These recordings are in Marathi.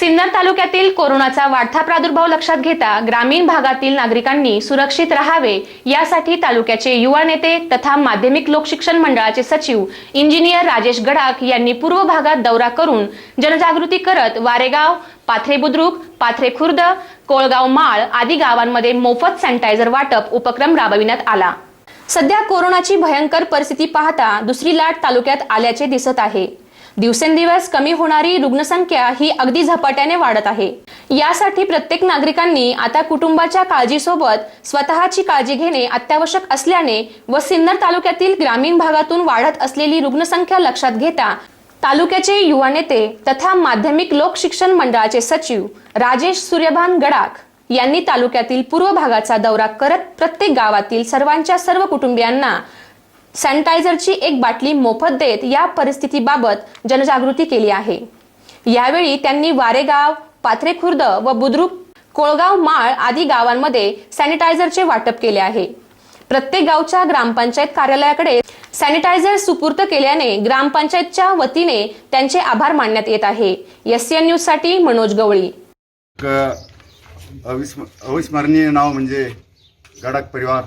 सिन्नर तालुक्यातील कोरोनाचा वाढता प्रादुर्भाव लक्षात घेता ग्रामीण भागातील नागरिकांनी सुरक्षित राहावे यासाठी तालुक्याचे युवा नेते तथा माध्यमिक लोकशिक्षण मंडळाचे सचिव इंजिनियर राजेश गडाख यांनी पूर्व भागात दौरा करून जनजागृती करत वारेगाव पाथरे बुद्रुक पाथरे खुर्द कोळगाव माळ आदी गावांमध्ये मोफत सॅनिटायझर वाटप उपक्रम राबविण्यात आला. सध्या कोरोनाची भयंकर परिस्थिती पाहता दुसरी लाट तालुक्यात आल्याचे दिसत आहे. दिवसेंदिवस कमी होणारी रुग्णसंख्या ही अगदी झपाट्याने वाढत आहे. यासाठी प्रत्येक नागरिकांनी आता कुटुंबाच्या काळजीसोबत स्वतःची काळजी घेणे अत्यावश्यक असल्याने व सिन्नर तालुक्यातील ग्रामीण भागातून वाढत असलेली रुग्णसंख्या लक्षात घेता तालुक्याचे युवा नेते तथा माध्यमिक लोक शिक्षण मंडळाचे सचिव राजेश सूर्यभान गडाख यांनी तालुक्यातील पूर्व भागाचा दौरा करत प्रत्येक गावातील सर्वांच्या सर्व कुटुंबियांना सॅनिटायझरची एक बाटली मोफत देत या परिस्थितीबाबत जनजागृती केली आहे. यावेळी त्यांनी वारेगाव पाथरे खुर्द व बुद्रुक कोळगाव माळ आदी गावांमध्ये सॅनिटायझरचे वाटप केले आहे. प्रत्येक गावच्या ग्रामपंचायत कार्यालयाकडे सॅनिटायझर सुपूर्त केल्याने ग्रामपंचायतच्या वतीने त्यांचे आभार मानण्यात येत आहे. एस एन न्यूजसाठी मनोज गवळी अविस्मरणीय नाव म्हणजे गडाख परिवार.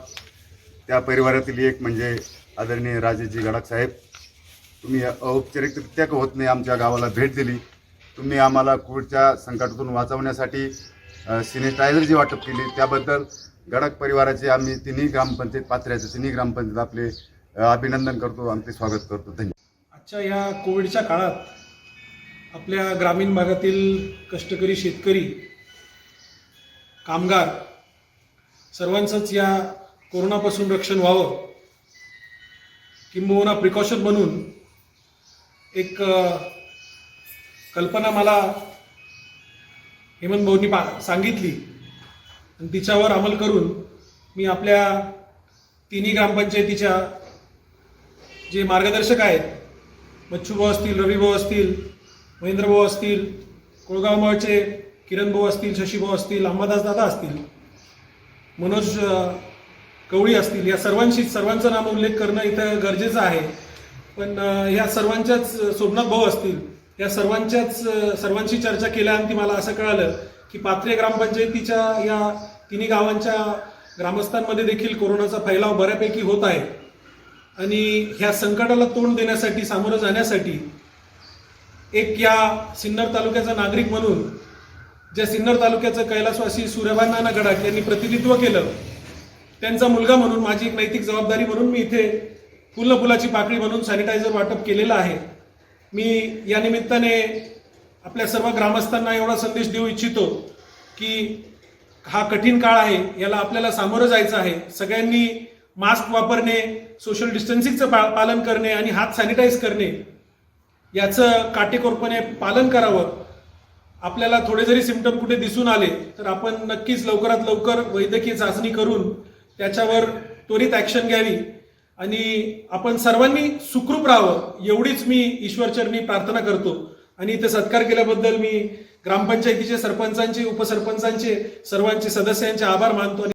त्या परिवारातील एक म्हणजे आदरणीय राजेजी गडाख साहेब तुम्ही औपचारिकरित्या का होत नाही आमच्या गावाला भेट दिली? तुम्ही आम्हाला कोविडच्या संकटातून वाचवण्यासाठी अ, सॅनिटायझरची वाटप केली त्याबद्दल गडाख परिवाराचे आम्ही तिन्ही ग्रामपंचायत पात्र्याचे तिन्ही ग्रामपंचायत आपले अभिनंदन करतो आमचे स्वागत करतो. धन्यवाद. आजच्या या कोविडच्या काळात आपल्या ग्रामीण भागातील कष्टकरी शेतकरी कामगार सर्वांचंच या कोरोनापासून रक्षण व्हावं किंबहुना प्रिकॉशन म्हणून एक कल्पना मला हेमंत भाऊंनी पा सांगितली. आणि तिच्यावर अंमल करून मी आपल्या तिन्ही ग्रामपंचायतीच्या जे मार्गदर्शक आहेत बच्चूभाऊ असतील रविभाऊ असतील महेंद्रभाऊ असतील कोळगाव मळचे किरणभाऊ असतील शशीभाऊ असतील अंबादास दादा असतील मनोज कवळी असतील. या सर्वांशी सर्वांचं नाम उल्लेख करणं इथं गरजेचं आहे. पण ह्या सर्वांच्याच सोमनाथ भाऊ असतील या सर्वांच्याच सर्वांशी चर्चा केल्यानंतर मला असं कळालं की पात्रे ग्रामपंचायतीच्या या तिन्ही गावांच्या ग्रामस्थांमध्ये देखील कोरोनाचा फैलाव बऱ्यापैकी होत आहे. आणि ह्या संकटाला तोंड देण्यासाठी सामोरं जाण्यासाठी एक या सिन्नर तालुक्याचा नागरिक म्हणून ज्या सिन्नर तालुक्याचं कैलासवासी सूर्यभान नाना गडाख यांनी प्रतिनिधित्व केलं त्यांचा मुलगा म्हणून माझी एक नैतिक जबाबदारी म्हणून मी इथे फुलं फुलाची पाकळी म्हणून सॅनिटायझर वाटप केलेलं आहे. मी या निमित्ताने आपल्या सर्व ग्रामस्थांना एवढा संदेश देऊ इच्छितो की हा कठीण काळ आहे याला आपल्याला सामोरं जायचं आहे. सगळ्यांनी मास्क वापरणे सोशल डिस्टन्सिंगचं पा पालन करणे आणि हात सॅनिटाईज करणे याचं काटेकोरपणे पालन करावं. आपल्याला थोडे जरी सिमटम कुठे दिसून आले तर आपण नक्कीच लवकरात लवकर वैद्यकीय चाचणी करून त्याच्यावर त्वरित ॲक्शन घ्यावी. आणि आपण सर्वांनी सुखरूप राहावं एवढीच मी ईश्वरचरणी प्रार्थना करतो. आणि इथे सत्कार केल्याबद्दल मी ग्रामपंचायतीचे सरपंचांचे उपसरपंचांचे सर्वांचे सदस्यांचे आभार मानतो